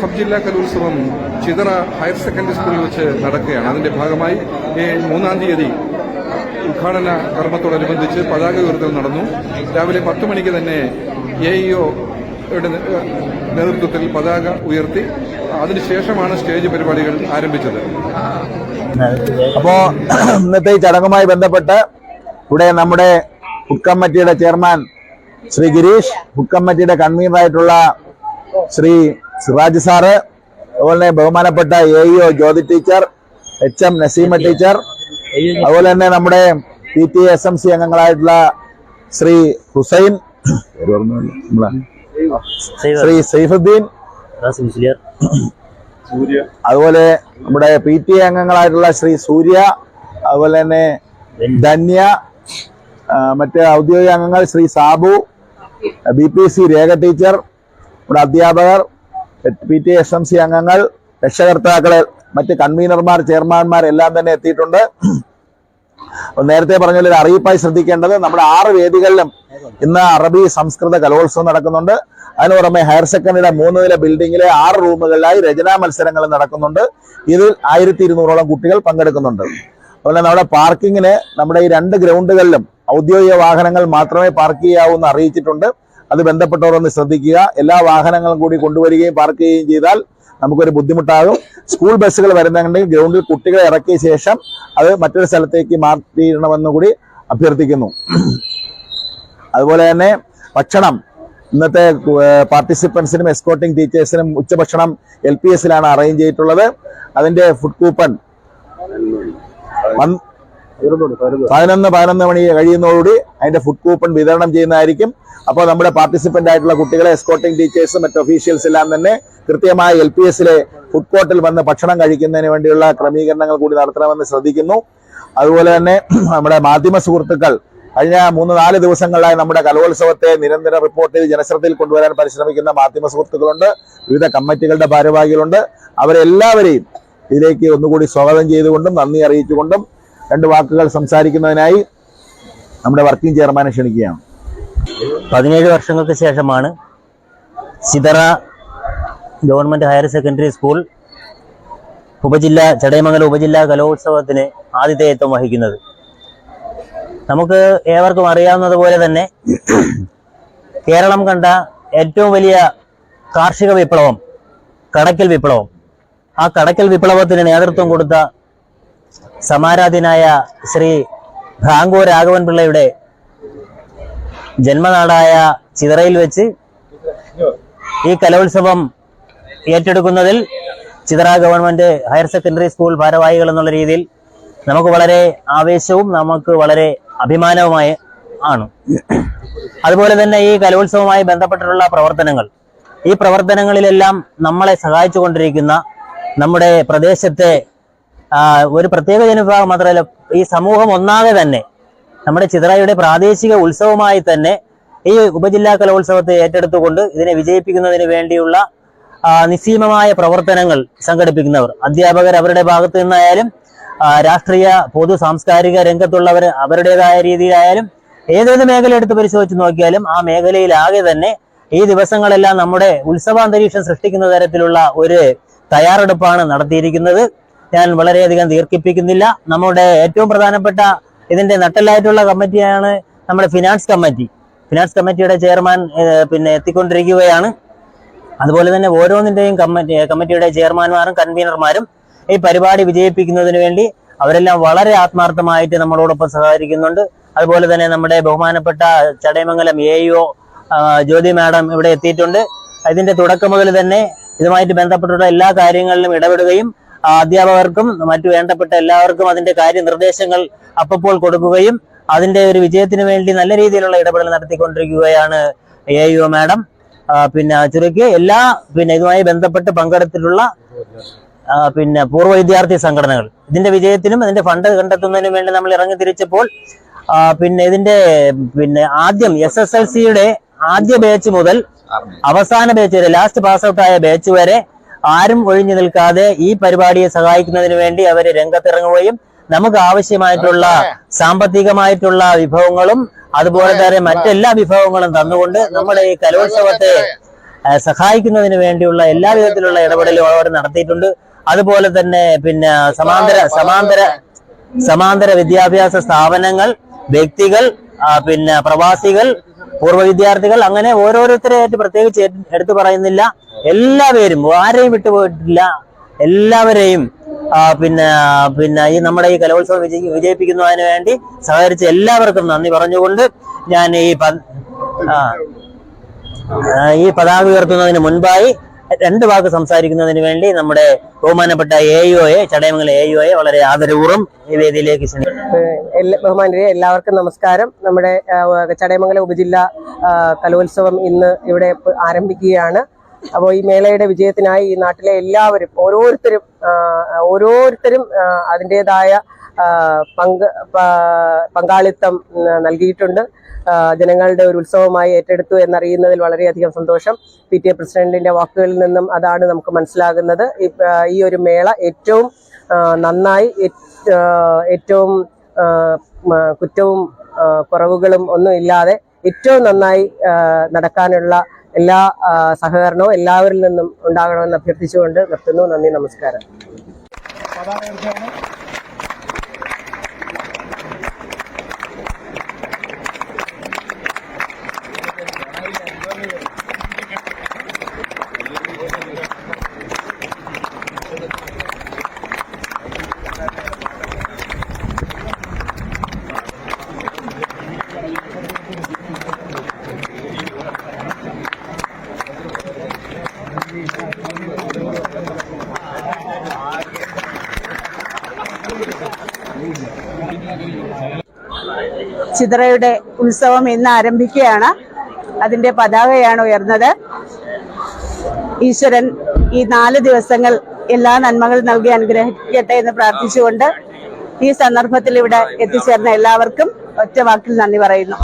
Sub ജില്ലാ കലോത്സവം Chithara higher secondary സ്കൂളിൽ വെച്ച് നടക്കുകയാണ്. അതിന്റെ ഭാഗമായി മൂന്നാം തീയതി ഉദ്ഘാടന കർമ്മത്തോടനുബന്ധിച്ച് പതാക ഉയർത്തൽ നടന്നു. രാവിലെ പത്ത് മണിക്ക് തന്നെ എ ഇഒ നേതൃത്വത്തിൽ പതാക ഉയർത്തി അതിനുശേഷമാണ് സ്റ്റേജ് പരിപാടികൾ ആരംഭിച്ചത്. അപ്പോ ഇന്നത്തെ ഈ ചടങ്ങുമായി ബന്ധപ്പെട്ട് ഇവിടെ നമ്മുടെ food chairman Shri Girish food കൺവീനറായിട്ടുള്ള Shri Siraj sir അതുപോലെ തന്നെ ബഹുമാനപ്പെട്ട A E O Jyothi teacher H M Naseema teacher അതുപോലെ തന്നെ നമ്മുടെ P T S M C അംഗങ്ങളായിട്ടുള്ള Shri Hussain Shri Saifuddin അതുപോലെ നമ്മുടെ പി ടി എ അംഗങ്ങളായിട്ടുള്ള ശ്രീ സൂര്യ അതുപോലെ തന്നെ ധന്യ മറ്റ് ഔദ്യോഗിക അംഗങ്ങൾ Shri Sabu B P C Rekha teacher നമ്മുടെ അധ്യാപകർ P T S M C അംഗങ്ങൾ രക്ഷകർത്താക്കളെ മറ്റ് കൺവീനർമാർ ചെയർമാൻമാർ എല്ലാം തന്നെ എത്തിയിട്ടുണ്ട്. നേരത്തെ പറഞ്ഞ അറിയിപ്പായി ശ്രദ്ധിക്കേണ്ടത് നമ്മുടെ ആറ് വേദികളിലും ഇന്ന് അറബി സംസ്കൃത കലോത്സവം നടക്കുന്നുണ്ട്. അതിന് പുറമെ ഹയർ സെക്കൻഡറിയുടെ മൂന്ന് നില ബിൽഡിംഗിലെ ആറ് റൂമുകളിലായി രചനാ മത്സരങ്ങൾ നടക്കുന്നുണ്ട്. ഇതിൽ ആയിരത്തി ഇരുന്നൂറോളം കുട്ടികൾ പങ്കെടുക്കുന്നുണ്ട്. അതുപോലെ നമ്മുടെ പാർക്കിങ്ങിന് നമ്മുടെ ഈ രണ്ട് ഗ്രൗണ്ടുകളിലും ഔദ്യോഗിക വാഹനങ്ങൾ മാത്രമേ പാർക്ക് ചെയ്യാവൂ എന്ന് അറിയിച്ചിട്ടുണ്ട്. അത് ബന്ധപ്പെട്ടവർ ഒന്ന് ശ്രദ്ധിക്കുക. എല്ലാ വാഹനങ്ങളും കൂടി കൊണ്ടുവരികയും പാർക്ക് ചെയ്യുകയും ചെയ്താൽ നമുക്കൊരു ബുദ്ധിമുട്ടാകും. സ്കൂൾ ബസ്സുകൾ വരുന്നുണ്ടെങ്കിൽ ഗ്രൗണ്ടിൽ കുട്ടികളെ ഇറക്കിയ ശേഷം അത് മറ്റൊരു സ്ഥലത്തേക്ക് മാറ്റിയിടണമെന്ന് കൂടി അഭ്യർത്ഥിക്കുന്നു. അതുപോലെ തന്നെ ഭക്ഷണം. ഇന്നത്തെ പാർട്ടിസിപ്പൻസിനും എസ്കോട്ടിംഗ് ടീച്ചേഴ്സിനും ഉച്ചഭക്ഷണം എൽ പി എസിലാണ് അറേഞ്ച് ചെയ്തിട്ടുള്ളത്. അതിന്റെ ഫുഡ് കൂപ്പൺ പതിനൊന്ന് പതിനൊന്ന് മണി കഴിയുന്നതോടുകൂടി അതിന്റെ ഫുഡ് കൂപ്പൺ വിതരണം ചെയ്യുന്നതായിരിക്കും. അപ്പോൾ നമ്മുടെ പാർട്ടിസിപ്പന്റ് ആയിട്ടുള്ള കുട്ടികളെ എസ്കോട്ടിംഗ് ടീച്ചേഴ്സും മറ്റ് ഒഫീഷ്യൽസ് എല്ലാം തന്നെ കൃത്യമായി എൽ പി എസിലെ ഫുഡ് കോർട്ടിൽ വന്ന് ഭക്ഷണം കഴിക്കുന്നതിന് വേണ്ടിയുള്ള ക്രമീകരണങ്ങൾ കൂടി നടത്തണമെന്ന് ശ്രദ്ധിക്കുന്നു. അതുപോലെ തന്നെ നമ്മുടെ മാധ്യമ സുഹൃത്തുക്കൾ കഴിഞ്ഞ മൂന്ന് നാല് ദിവസങ്ങളിലായി നമ്മുടെ കലോത്സവത്തെ നിരന്തര റിപ്പോർട്ട് ചെയ്ത് ജനശ്രദ്ധയിൽ കൊണ്ടുവരാൻ പരിശ്രമിക്കുന്ന മാധ്യമ സുഹൃത്തുക്കളുണ്ട്. വിവിധ കമ്മിറ്റികളുടെ ഭാരവാഹികളുണ്ട്. അവരെല്ലാവരെയും ഇതിലേക്ക് ഒന്നുകൂടി സ്വാഗതം ചെയ്തുകൊണ്ടും നന്ദി അറിയിച്ചുകൊണ്ടും രണ്ട് വാക്കുകൾ സംസാരിക്കുന്നതിനായി നമ്മുടെ വർക്കിംഗ് ചെയർമാനെ ക്ഷണിക്കുകയാണ്. പതിനേഴ് വർഷങ്ങൾക്ക് ശേഷമാണ് Chithara government higher secondary school ഉപജില്ല ചടയമംഗലം ഉപജില്ലാ കലോത്സവത്തിന് ആതിഥേയത്വം വഹിക്കുന്നത്. നമുക്ക് ഏവർക്കും അറിയാവുന്നതുപോലെ തന്നെ കേരളം കണ്ട ഏറ്റവും വലിയ കാർഷിക വിപ്ലവം കടക്കൽ വിപ്ലവം. ആ കടക്കൽ വിപ്ലവത്തിന് നേതൃത്വം കൊടുത്ത സമാരാധ്യനായ ശ്രീ ഭ്രാങ്കോ രാഘവൻ പിള്ളയുടെ ജന്മനാടായ ചിതറയിൽ വെച്ച് ഈ കലോത്സവം ഏറ്റെടുക്കുന്നതിൽ Chithara government higher secondary school ഭാരവാഹികൾ എന്നുള്ള രീതിയിൽ നമുക്ക് വളരെ ആവേശവും നമുക്ക് വളരെ അഭിമാനവുമായി ആണ്. അതുപോലെ തന്നെ ഈ കലോത്സവവുമായി ബന്ധപ്പെട്ടിട്ടുള്ള പ്രവർത്തനങ്ങൾ. ഈ പ്രവർത്തനങ്ങളിലെല്ലാം നമ്മളെ സഹായിച്ചു കൊണ്ടിരിക്കുന്ന നമ്മുടെ പ്രദേശത്തെ ഒരു പ്രത്യേക ജനവിഭാഗം മാത്രമല്ല ഈ സമൂഹം ഒന്നാകെ തന്നെ നമ്മുടെ ചിതറയുടെ പ്രാദേശിക ഉത്സവമായി തന്നെ ഈ ഉപജില്ലാ കലോത്സവത്തെ ഏറ്റെടുത്തുകൊണ്ട് ഇതിനെ വിജയിപ്പിക്കുന്നതിന് വേണ്ടിയുള്ള നിസ്സീമമായ പ്രവർത്തനങ്ങൾ സംഘടിപ്പിക്കുന്നവർ. അധ്യാപകർ അവരുടെ ഭാഗത്ത് നിന്നായാലും രാഷ്ട്രീയ പൊതു സാംസ്കാരിക രംഗത്തുള്ളവർ അവരുടേതായ രീതിയിലായാലും ഏതേത് മേഖല എടുത്ത് പരിശോധിച്ച് നോക്കിയാലും ആ മേഖലയിലാകെ തന്നെ ഈ ദിവസങ്ങളെല്ലാം നമ്മുടെ ഉത്സവാന്തരീക്ഷം സൃഷ്ടിക്കുന്ന തരത്തിലുള്ള ഒരു തയ്യാറെടുപ്പാണ് നടത്തിയിരിക്കുന്നത്. ഞാൻ വളരെയധികം ദീർഘിപ്പിക്കുന്നില്ല. നമ്മുടെ ഏറ്റവും പ്രധാനപ്പെട്ട ഇതിന്റെ നട്ടലായിട്ടുള്ള കമ്മിറ്റിയാണ് നമ്മുടെ ഫിനാൻസ് കമ്മിറ്റി ഫിനാൻസ് കമ്മിറ്റിയുടെ ചെയർമാൻ പിന്നെ എത്തിക്കൊണ്ടിരിക്കുകയാണ്. അതുപോലെ തന്നെ ഓരോന്നിന്റെയും കമ്മിറ്റി കമ്മിറ്റിയുടെ ചെയർമാൻമാരും കൺവീനർമാരും ഈ പരിപാടി വിജയിപ്പിക്കുന്നതിന് വേണ്ടി അവരെല്ലാം വളരെ ആത്മാർത്ഥമായിട്ട് നമ്മളോടൊപ്പം സഹകരിക്കുന്നുണ്ട്. അതുപോലെ തന്നെ നമ്മുടെ ബഹുമാനപ്പെട്ട Chadayamangalam A E O Jyothi madam ഇവിടെ എത്തിയിട്ടുണ്ട്. ഇതിന്റെ തുടക്കം മുതൽ തന്നെ ഇതുമായിട്ട് ബന്ധപ്പെട്ടുള്ള എല്ലാ കാര്യങ്ങളിലും ഇടപെടുകയും അധ്യാപകർക്കും മറ്റു വേണ്ടപ്പെട്ട എല്ലാവർക്കും അതിന്റെ കാര്യനിർദ്ദേശങ്ങൾ അപ്പപ്പോൾ കൊടുക്കുകയും അതിന്റെ ഒരു വിജയത്തിന് വേണ്ടി നല്ല രീതിയിലുള്ള ഇടപെടൽ നടത്തിക്കൊണ്ടിരിക്കുകയാണ് എ യു മാഡം. പിന്നെ ചുരുക്കി എല്ലാ പിന്നെ ഇതുമായി ബന്ധപ്പെട്ട് പങ്കെടുത്തിട്ടുള്ള പിന്നെ പൂർവ വിദ്യാർത്ഥി സംഘടനകൾ. ഇതിന്റെ വിജയത്തിനും അതിന്റെ ഫണ്ട് കണ്ടെത്തുന്നതിനും വേണ്ടി നമ്മൾ ഇറങ്ങി തിരിച്ചപ്പോൾ പിന്നെ ഇതിന്റെ പിന്നെ ആദ്യം എസ് എസ് എൽ സിയുടെ ആദ്യ ബാച്ച് മുതൽ അവസാന ബാച്ച് വരെ ലാസ്റ്റ് പാസ് ഔട്ട് ആയ ബാച്ച് വരെ ആരും ഒഴിഞ്ഞു നിൽക്കാതെ ഈ പരിപാടിയെ സഹായിക്കുന്നതിന് വേണ്ടി അവർ രംഗത്തിറങ്ങുകയും നമുക്ക് ആവശ്യമായിട്ടുള്ള സാമ്പത്തികമായിട്ടുള്ള വിഭവങ്ങളും അതുപോലെ തന്നെ മറ്റെല്ലാ വിഭവങ്ങളും തന്നുകൊണ്ട് നമ്മുടെ ഈ കലോത്സവത്തെ സഹായിക്കുന്നതിന് വേണ്ടിയുള്ള എല്ലാ വിധത്തിലുള്ള ഇടപെടലും അവർ നടത്തിയിട്ടുണ്ട്. അതുപോലെ തന്നെ പിന്നെ സമാന്തര സമാന്തര സമാന്തര വിദ്യാഭ്യാസ സ്ഥാപനങ്ങൾ വ്യക്തികൾ പിന്നെ പ്രവാസികൾ പൂർവ വിദ്യാർത്ഥികൾ അങ്ങനെ ഓരോരുത്തരെയായിട്ട് പ്രത്യേകിച്ച് എട്- എടുത്തു പറയുന്നില്ല. എല്ലാവരും ആരെയും വിട്ടുപോയിട്ടില്ല എല്ലാവരെയും പിന്നെ പിന്നെ ഈ നമ്മുടെ ഈ കലോത്സവം വിജയി വിജയിപ്പിക്കുന്നതിന് വേണ്ടി സഹകരിച്ച എല്ലാവർക്കും നന്ദി പറഞ്ഞുകൊണ്ട് ഞാൻ ഈ ഈ പതാക ഉയർത്തുന്നതിന് മുൻപായി രണ്ട് വാക്ക് സംസാരിക്കുന്നതിന് വേണ്ടി നമ്മുടെ ബഹുമാനപ്പെട്ട എ യുഒയെ ചടയമംഗലം എ വളരെ ആദരപൂർവം ഈ വേദിയിലേക്ക് ബഹുമാനരെ എല്ലാവർക്കും നമസ്കാരം. നമ്മുടെ ചടയമംഗല ചടയമംഗലം ഉപജില്ല കലോത്സവം ഇന്ന് ഇവിടെ ആരംഭിക്കുകയാണ്. അപ്പോൾ ഈ മേളയുടെ വിജയത്തിനായി ഈ നാട്ടിലെ എല്ലാവരും ഓരോരുത്തരും ഓരോരുത്തരും അതിന്റെതായ പങ്ക് പങ്കാളിത്തം നൽകിയിട്ടുണ്ട്. ജനങ്ങളുടെ ഒരു ഉത്സവമായി ഏറ്റെടുത്തു എന്നറിയുന്നതിൽ വളരെയധികം സന്തോഷം. പി ടി എ പ്രസിഡന്റിന്റെ വാക്കുകളിൽ നിന്നും അതാണ് നമുക്ക് മനസ്സിലാകുന്നത്. ഈ- ഒരു മേള ഏറ്റവും നന്നായി ഏറ്റവും കുറ്റവും കുറവുകളും ഒന്നും ഇല്ലാതെ ഏറ്റവും നന്നായി നടക്കാനുള്ള എല്ലാ സഹകരണവും എല്ലാവരിൽ നിന്നും ഉണ്ടാകണമെന്ന് അഭ്യർത്ഥിച്ചുകൊണ്ട് നിർത്തുന്നു. നന്ദി നമസ്കാരം. ചിതറയുടെ ഉത്സവം ഇന്ന് ആരംഭിക്കുകയാണ്. അതിന്റെ പതാകയാണ് ഉയർന്നത്. ഈശ്വരൻ ഈ നാല് ദിവസങ്ങൾ എല്ലാ നന്മകളും നൽകി അനുഗ്രഹിക്കട്ടെ എന്ന് പ്രാർത്ഥിച്ചുകൊണ്ട് ഈ സന്ദർഭത്തിൽ ഇവിടെ എത്തിച്ചേർന്ന എല്ലാവർക്കും ഒറ്റ വാക്കിൽ നന്ദി പറയുന്നു.